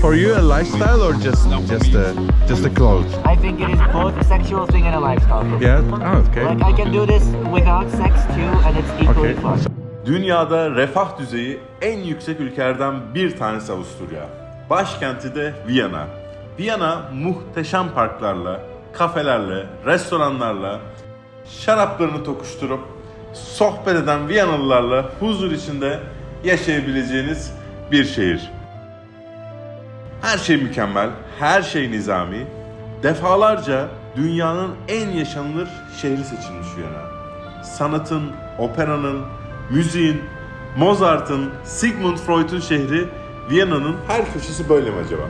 For you, a lifestyle or just just a just a clothes? I think it is both a sexual thing and a lifestyle thing. Yeah. Oh, okay. Like I can do this without sex too, and it's equally Okay. fun. Dünyada refah düzeyi en yüksek ülkelerden bir tanesi Avusturya. Başkenti de Viyana. Viyana muhteşem parklarla, kafelerle, restoranlarla, şaraplarını tokuşturup sohbet eden Viyanalılarla huzur içinde yaşayabileceğiniz bir şehir. Her şey mükemmel, her şey nizami. Defalarca dünyanın en yaşanılır şehri seçilmiş Viyana. Sanatın, operanın, müziğin, Mozart'ın, Sigmund Freud'un şehri Viyana'nın her köşesi böyle mi acaba?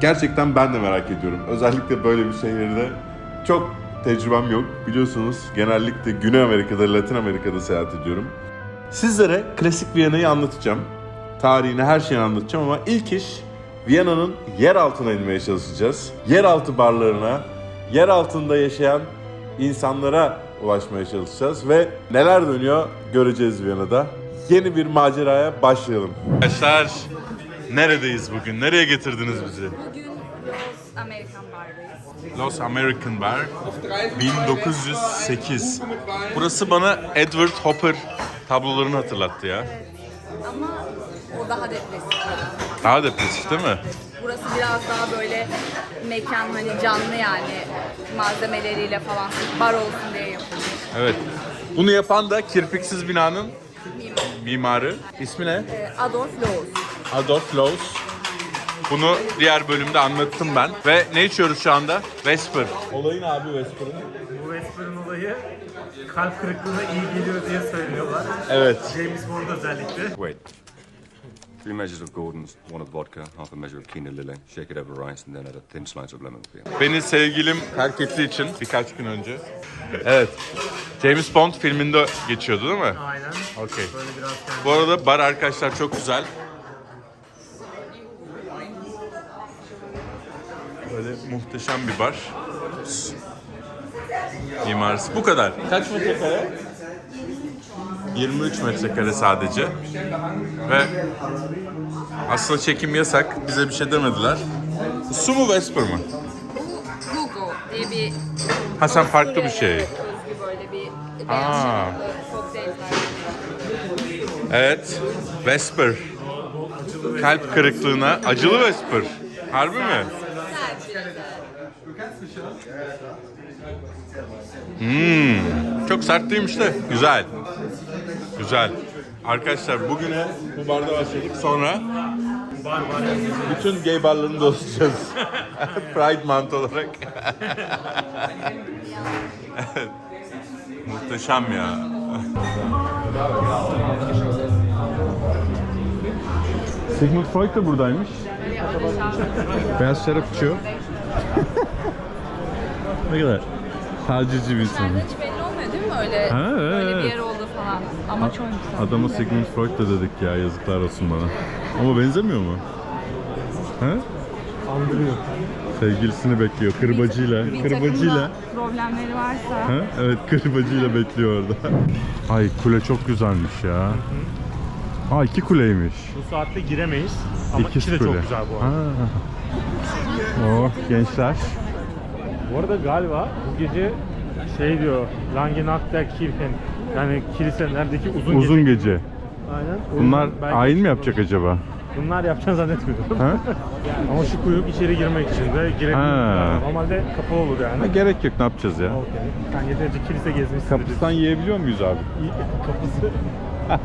Gerçekten ben de merak ediyorum. Özellikle böyle bir şehirde çok tecrübem yok. Biliyorsunuz genellikle Güney Amerika'da, Latin Amerika'da seyahat ediyorum. Sizlere klasik Viyana'yı anlatacağım. Tarihini, her şeyini anlatacağım ama ilk iş Viyana'nın yer altına inmeye çalışacağız. Yeraltı barlarına, yer altında yaşayan insanlara ulaşmaya çalışacağız ve neler dönüyor göreceğiz Viyana'da. Yeni bir maceraya başlayalım. Arkadaşlar neredeyiz bugün? Nereye getirdiniz bizi? Bugün Los American Bar'dayız. Los American Bar 1908. Burası bana Edward Hopper tablolarını hatırlattı ya. Ama o daha depresif. Daha depresif değil mi? Burası biraz daha böyle mekan hani canlı yani malzemeleriyle falan bar olsun diye yapılmış. Evet. Bunu yapan da kirpiksiz binanın Mimar. mimarı. İsmi ne? Ee, Adolf Loos. Adolf Loos. Bunu diğer bölümde anlattım ben. Ve ne içiyoruz şu anda? Vesper. Olayın abi Vesper'ın. Bu Vesper'ın olayı kalp kırıklığına iyi geliyor diye söylüyorlar. Evet. James Bond özellikle. Wait. Three measures of Gordon's, one of vodka, half a measure of Kina Lily. Shake it over rice and then add a thin slice of lemon peel. Beni sevgilim terk ettiği için birkaç gün önce. Evet. James Bond filminde geçiyordu değil mi? Aynen. Okey. Böyle biraz Bu arada bar arkadaşlar çok güzel. Böyle muhteşem bir bar. Mimarisi. Bu kadar. Kaç metrekare? 23 metrekare sadece. Ve aslında çekim yasak. Bize bir şey demediler. Su mu Vesper mı? Bu Hugo diye bir Ha sen farklı bir şey. Böyle bir beyaz. Evet. Vesper. Kalp kırıklığına acılı Vesper. Harbi mi? Hmm. Çok sert değilmiş de güzel. Güzel. Arkadaşlar bugüne bu barda başladık. Sonra bütün gay barlarını dolaşacağız. Pride Month olarak. Muhteşem ya. Sigmund Freud da buradaymış. Beyaz şarap içiyor. ne kadar tacizci bir insan. Hiç belli olmuyor değil mi öyle? Ha, evet, Böyle bir yer oldu falan. Ama çok güzel. Adama Sigmund Freud da dedik ya yazıklar olsun bana. Ama benzemiyor mu? He? andırıyor. Sevgilisini bekliyor kırbacıyla. Bir Kırbacıyla. problemleri varsa Ha? Evet kırbacıyla bekliyor orada. Ay kule çok güzelmiş ya. Ha iki kuleymiş. Bu saatte giremeyiz. Ama İkiz de kule. çok güzel bu arada. Ha. Oh gençler. Bu arada galiba bu gece şey diyor Langenakter Kirchen yani kiliselerdeki uzun, Uzun gece. Aynen. Bunlar Belki- ayin mi yapacak acaba? Bunlar yapacağını zannetmiyorum. Ha? Ama şu kuyruk içeri girmek için de. Ha. Normalde kapalı olur Ha, yani. gerek yok ne yapacağız ya? Okey. Sen yeterince kilise gezmişsin. Kapısından yiyebiliyor muyuz abi? Kapısı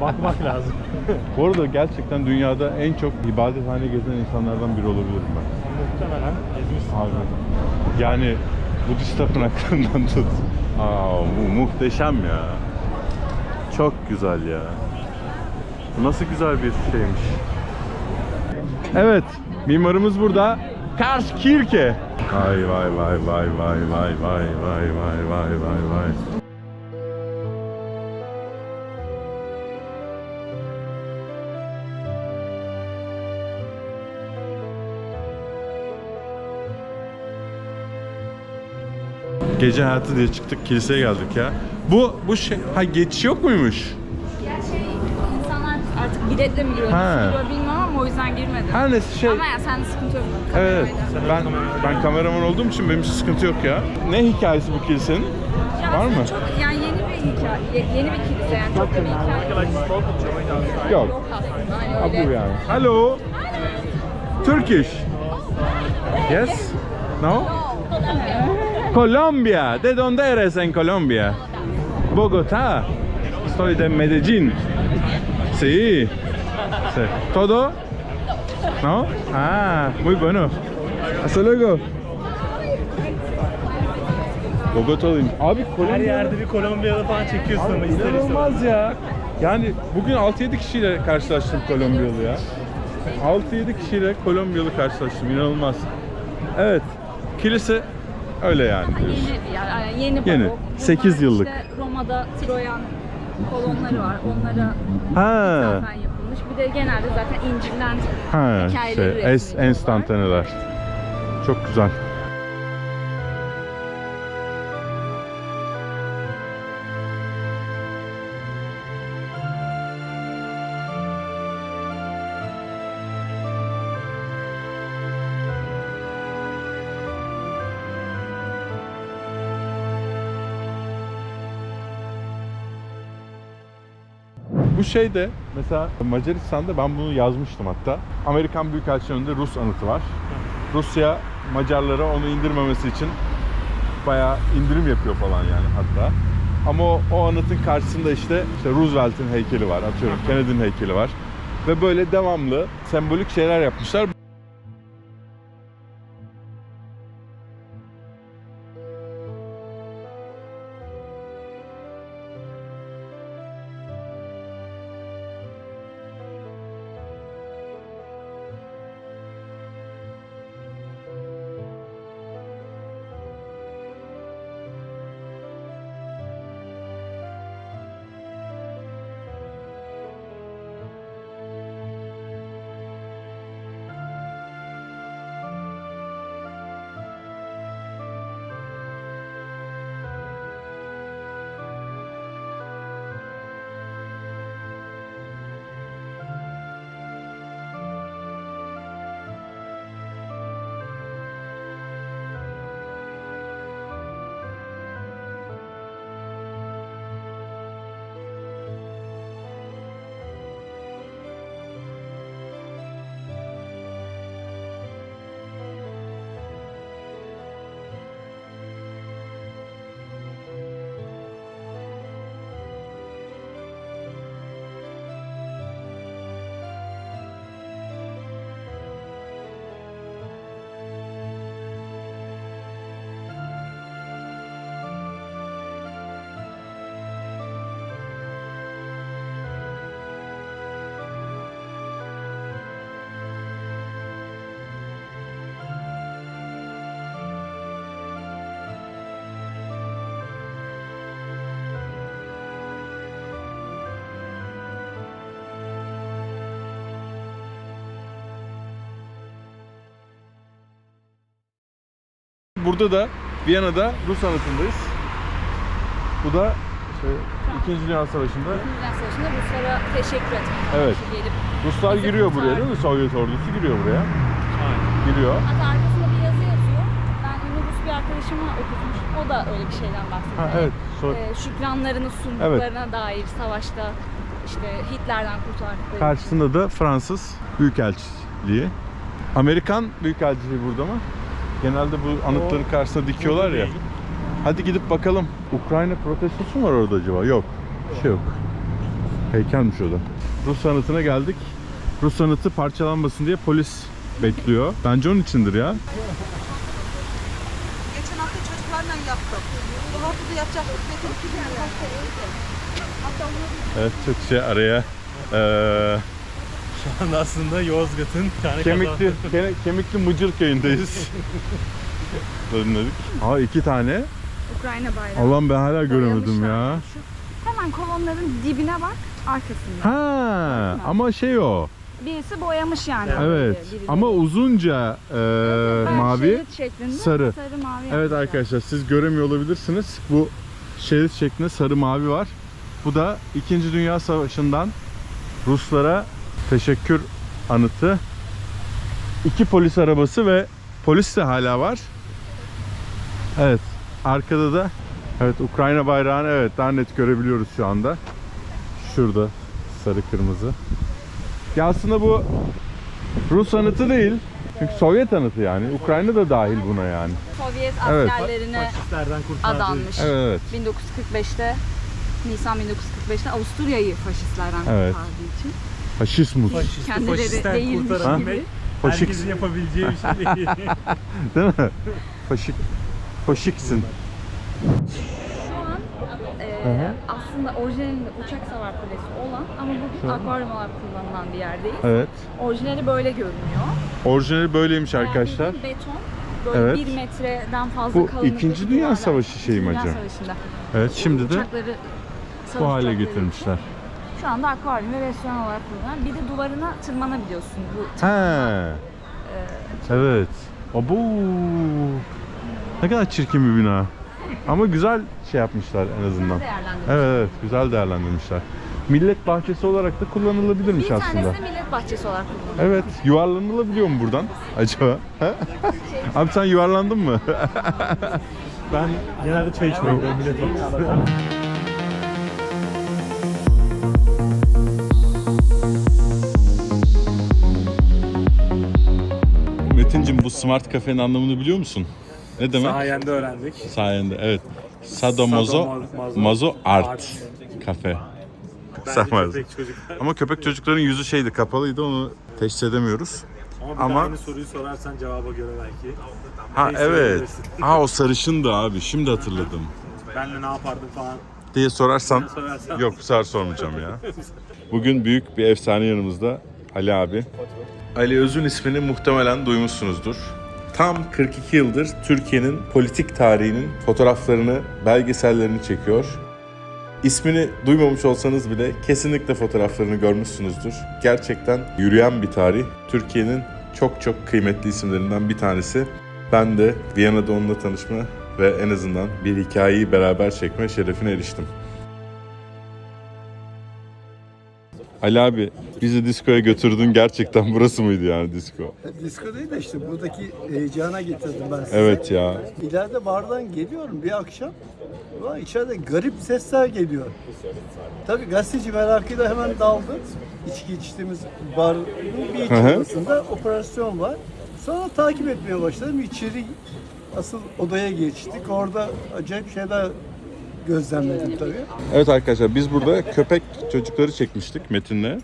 bakmak lazım. Bu arada gerçekten dünyada en çok ibadethane gezen insanlardan biri olabilirim ben. Muhtemelen gezmişsin. Abi. Yani Budist tapınaklarından tut. Aa, bu muhteşem ya. Çok güzel ya. Bu nasıl güzel bir şeymiş. Evet, mimarımız burada. Karskirke. Vay vay vay vay vay vay vay vay vay vay vay vay. Gece hayatı diye çıktık kiliseye geldik ya. Bu bu şey ha geçiş yok muymuş? ya şey insanlar artık biletle mi giriyor, Ha. nasıl giriyor bilmiyorum ama o yüzden girmedim. Her neyse şey... Ama ya sende sıkıntı yok. Evet, kamerayla. ben ben kameraman olduğum için benim için sıkıntı yok ya. Ne hikayesi bu kilisenin? Ya Var mı? Çok, yani yeni bir hikaye, ye- yeni bir kilise yani çok da bir hikaye Yok. yok aslında. Hani Ha, öyle. bu yani. Hello. Turkish. Yes? No? Colombia. ¿De dónde eres en Colombia? Bogotá. Estoy de Medellín. Sí. sí. ¿Todo? ¿No? Ah, muy bueno. Hasta luego. Bogota'lıyım. Abi Her Kolombiya yerde bir Kolombiyalı falan çekiyorsun ama ister istemez. Ya. Yani bugün 6-7 kişiyle karşılaştım Kolombiyalı ya. 6-7 kişiyle Kolombiyalı karşılaştım. İnanılmaz. Evet. Kilise öyle yani. Yeni bir yer, yani yeni Yeni. barok. Bunlar Sekiz yıllık. işte Roma'da Troyan kolonları var. Onlara Ha. yapılmış. Bir de genelde zaten İncil'den Ha, hikayeleri şey, es, resmediyorlar. enstantaneler. Çok güzel. Bu şey de mesela Macaristan'da ben bunu yazmıştım hatta. Amerikan Büyükelçiliği'nde Rus anıtı var. Rusya Macarlara onu indirmemesi için bayağı indirim yapıyor falan yani hatta. Ama o, o anıtın karşısında işte, işte Roosevelt'in heykeli var, atıyorum Kennedy'nin heykeli var. Ve böyle devamlı sembolik şeyler yapmışlar. Burada da Viyana'da Rus anıtındayız. Bu da işte İkinci Dünya Savaşı'nda Dünya Savaşı'nda Ruslara teşekkür etmek. Evet. Gelip, Ruslar giriyor buraya değil mi? Sovyet ordusu giriyor buraya. Giriyor. hatta arkasında bir yazı yazıyor. Ben ünlü Rus bir arkadaşıma okutmuş. O da öyle bir şeyden bahsediyor. Ha, evet. So- Ee, şükranlarını sunduklarına dair savaşta işte Hitler'den kurtardıkları. Karşısında da Fransız Büyükelçiliği. Amerikan Büyükelçiliği burada mı? Genelde bu anıtların karşısına dikiyorlar ya. Hadi gidip bakalım. Ukrayna protestosu mu var orada acaba? Yok. Bir şey yok. Heykelmiş o da. Rus anıtına geldik. Rus anıtı parçalanmasın diye polis bekliyor. Bence onun içindir ya. Geçen hafta çocuklarla yaptım. Bu hafta da yapacaktık. Dedim ki bir hafta Evet çok şey araya eee, Şu anda aslında Yozgat'ın bir tane kemikli ke- kemikli Mıcır köyündeyiz. Dönmedik. Aa iki tane. Ukrayna bayrağı. Allah'ım ben hala göremedim ya. Şu hemen kolonların dibine bak arkasında. Ha ama şey o. Birisi boyamış yani. Evet. orayı, birileri. Ama uzunca eee, Bayağı mavi. şerit şeklinde sarı. sarı mavi Evet yapmışlar. arkadaşlar siz göremiyor olabilirsiniz. Bu şerit şeklinde sarı mavi var. Bu da 2. Dünya Savaşı'ndan Ruslara teşekkür anıtı. İki polis arabası ve polis de hala var. Evet. Arkada da evet Ukrayna bayrağını evet daha net görebiliyoruz şu anda. Şurada sarı kırmızı. Ya aslında bu Rus anıtı değil. Çünkü Sovyet anıtı yani. Ukrayna da dahil buna yani. Sovyet Evet. askerlerine Faşistlerden kurtardığı adanmış. Evet evet. 1945'te Nisan 1945'te Avusturya'yı faşistlerden Evet. kurtardığı için. Faşismus. Faşisti Kendileri faşistten değilmiş kurtarabilmek gibi. Faşik, herkesin yapabileceği bir şey değil. değil mi? Faşik. Faşiksin. Şu an e, aslında orijinalinde uçak savar kulesi olan ama bugün akvaryum olarak kullanılan bir yerdeyiz. Evet. Orijinali böyle görünüyor. Orijinali böyleymiş Yani arkadaşlar. bildiğin beton. Böyle Evet. bir metreden fazla Bu kalınlıktaki İkinci Dünya duvarlar. Savaşı şeyi mi Dünya acaba? Savaşı'nda. Evet şimdi de Uçakları, bu hale uçakları getirmişler. Şu anda akvaryum ve restoran olarak kullanılan. Bir de duvarına tırmanabiliyorsun. Bu He. Evet. Abo. Ne kadar çirkin bir bina. Ama güzel şey yapmışlar en azından. Evet evet güzel değerlendirmişler. Millet bahçesi olarak da kullanılabilirmiş Bir aslında. tanesi de millet bahçesi olarak kullanılıyor. Evet, yuvarlanılabiliyor mu buradan acaba? He? Abi sen yuvarlandın mı? ben genelde çay içmeye gidiyorum millet bahçesine. Metincim bu smart kafenin anlamını biliyor musun? Ne demek? Sayende öğrendik. Sayende evet. Sadomazo Mazo Art Art. Kafe. Çocuklar. Ama köpek çocukların yüzü şeydi kapalıydı onu teşhis edemiyoruz. Ama bir Ama- aynı soruyu sorarsan cevaba göre belki. Ha Neyse, evet. Ha o sarışındı abi şimdi hatırladım. Ben de ne yapardım falan Diye sorarsan sorarsan. Yok bu sefer sormayacağım ya. Bugün büyük bir efsane yanımızda Ali abi. Ali Öz'ün ismini muhtemelen duymuşsunuzdur. Tam 42 yıldır Türkiye'nin politik tarihinin fotoğraflarını, belgesellerini çekiyor. İsmini duymamış olsanız bile kesinlikle fotoğraflarını görmüşsünüzdür. Gerçekten yürüyen bir tarih. Türkiye'nin çok çok kıymetli isimlerinden bir tanesi. Ben de Viyana'da onunla tanışma ve en azından bir hikayeyi beraber çekme şerefine eriştim. Ali abi bizi diskoya götürdün gerçekten burası mıydı yani disko? Disko değil de işte buradaki heyecana getirdim ben sizi. Evet ya. İleride bardan geliyorum bir akşam. Ulan içeride garip sesler geliyor. Tabii gazeteci merakıyla hemen daldı. İçki içtiğimiz barın bir içerisinde operasyon var. Sonra takip etmeye başladım. İçeri asıl odaya geçtik. Orada acayip şeyler gözlemledim tabii. Evet arkadaşlar biz burada köpek çocukları çekmiştik Metin'le.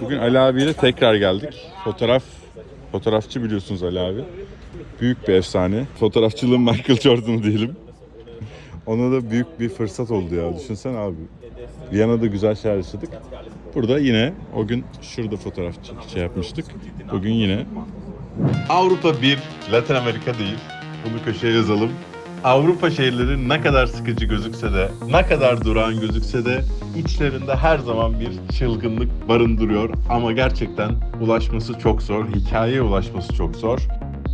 Bugün Ali abiyle tekrar geldik. Fotoğraf fotoğrafçı biliyorsunuz Ali abi. Büyük bir efsane. Fotoğrafçılığın Michael Jordan'ı diyelim. Ona da büyük bir fırsat oldu ya. Düşünsene abi. Viyana'da güzel şeyler yaşadık. Burada yine o gün şurada fotoğraf şey yapmıştık. Bugün yine Avrupa bir, Latin Amerika değil. Bunu köşeye yazalım. Avrupa şehirleri ne kadar sıkıcı gözükse de, ne kadar durağan gözükse de içlerinde her zaman bir çılgınlık barındırıyor. Ama gerçekten ulaşması çok zor, hikayeye ulaşması çok zor.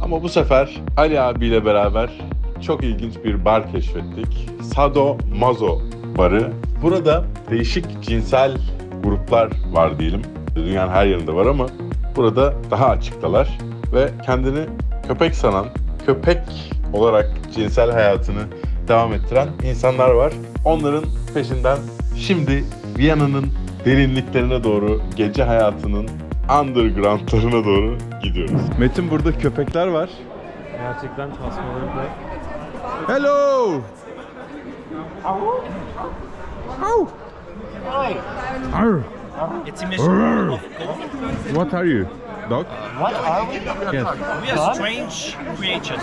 Ama bu sefer Ali abiyle beraber çok ilginç bir bar keşfettik. Sado Mazo barı. Burada değişik cinsel gruplar var diyelim. Dünyanın her yerinde var ama burada daha açıktalar ve kendini köpek sanan, köpek olarak cinsel hayatını devam ettiren insanlar var. Onların peşinden şimdi Viyana'nın derinliklerine doğru, gece hayatının undergroundlarına doğru gidiyoruz. Metin burada köpekler var. Gerçekten tasmalarıyla Hello! Ow! Arr. Arr. What are you? Dog? What are we? Yes. We are strange creatures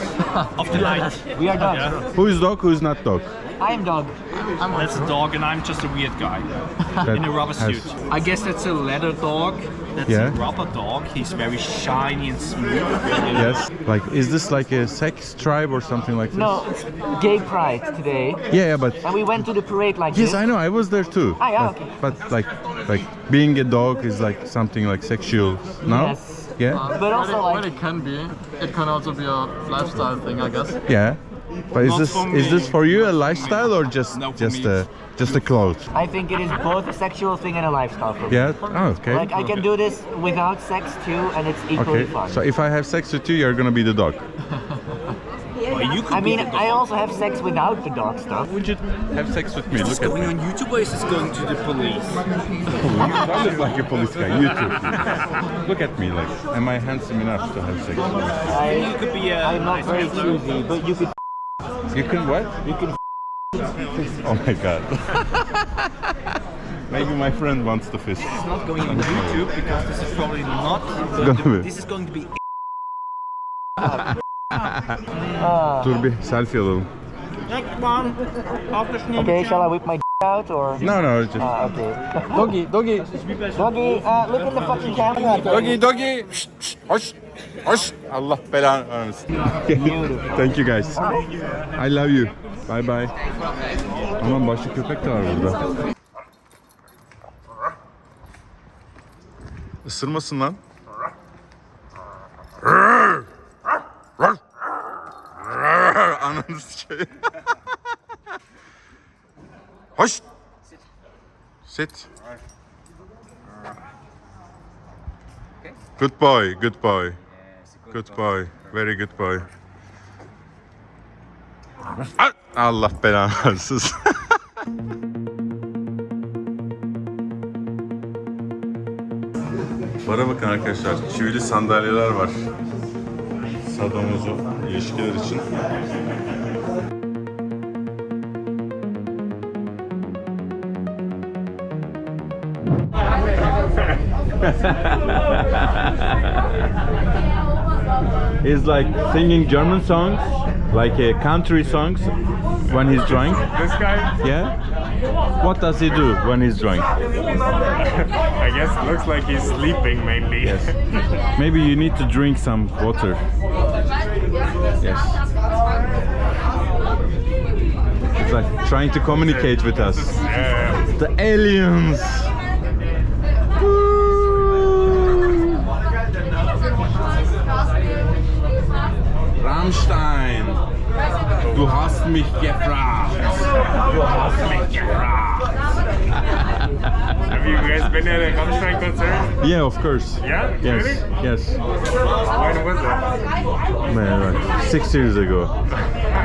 of the night. We are dogs. Who is dog, who is not dog? I am dog. That's a dog, and I'm just a weird guy in a rubber has- suit. I guess that's a leather dog. That's Yeah. a rubber dog. He's very shiny and smooth. Yes. Like, is this like a sex tribe or something like this? No, it's gay pride today. Yeah, yeah, but And we went to the parade like yes, this. I know. I was there too. Ah, yeah, but, okay. but like, like being a dog is like something like sexual. No. Yes. Yeah. But also Well, like it can be. It can also be a lifestyle thing, I guess. Yeah. But is this for is this for you a lifestyle or just No, just me, a Just a clothes. I think it is both a sexual thing and a lifestyle for me. Yeah. Oh, okay. Like I can do this without sex too, and it's equally Okay. fun. So if I have sex with you, you're gonna be the dog. Well, you could I mean, I also have sex without the dog stuff. Would you have sex with me? Is this Look at going me. on YouTube or is this going to the police? I look like a police guy. You too. Look at me. Like, am I handsome enough to have sex with you? I, You could be a I'm not very man. choosy, but you could. You can what? You can. Oh my god. Maybe my friend wants to fish. It's not going on YouTube because this is probably not. Gonna to, be. this is going to be. Dur bir selfie alalım. Next one. After Okay, shall I whip my out or? No no just. Ah, okay. Doggy, doggy, doggy. Uh, look in the fucking camera. Doggy doggy. Şşt, şşt, hoş. Hoş. Allah belanı vermesin. Thank you guys. I love you. Bye bye. Aman başka köpek de var burada. Isırmasın lan. Ananı sikeyim. Hoş. Sit. Good boy, good boy. Good boy, very good boy. Ah! Allah belanı versin. Bara bakın arkadaşlar, çivili sandalyeler var. Sadomozu ilişkiler için. He's like singing German songs, like uh, country songs, when he's drunk. This guy, Yeah. What does he do when he's drunk? I guess, looks like he's sleeping mainly. Yes. Maybe you need to drink some water. Yes. It's like trying to communicate with us. The aliens. Rammstein. Du hast mich gefragt. Du hast mich gefragt. Have you guys been at a Rammstein concert? Yeah, of course. Yeah? Yes. Really? Yes. When was that? Man, like six years ago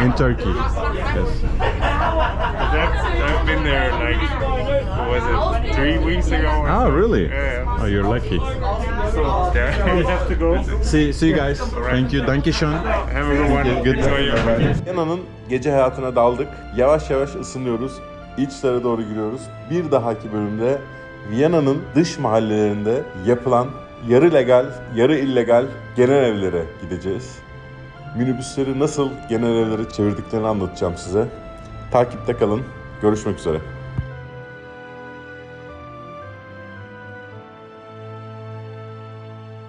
in Turkey. Yes. That's, I've been there like, what was it, three weeks ago? Oh, really? Yeah. Oh, you're lucky. So, yeah, we have to go. See, see you guys. Thank you. Danke schön. Have a good one. Good Enjoy your gece hayatına daldık. Yavaş yavaş ısınıyoruz. İçlere doğru giriyoruz. Bir dahaki bölümde Viyana'nın dış mahallelerinde yapılan yarı legal, yarı illegal genel evlere gideceğiz. Minibüsleri nasıl genel evlere çevirdiklerini anlatacağım size. Takipte kalın. Görüşmek üzere.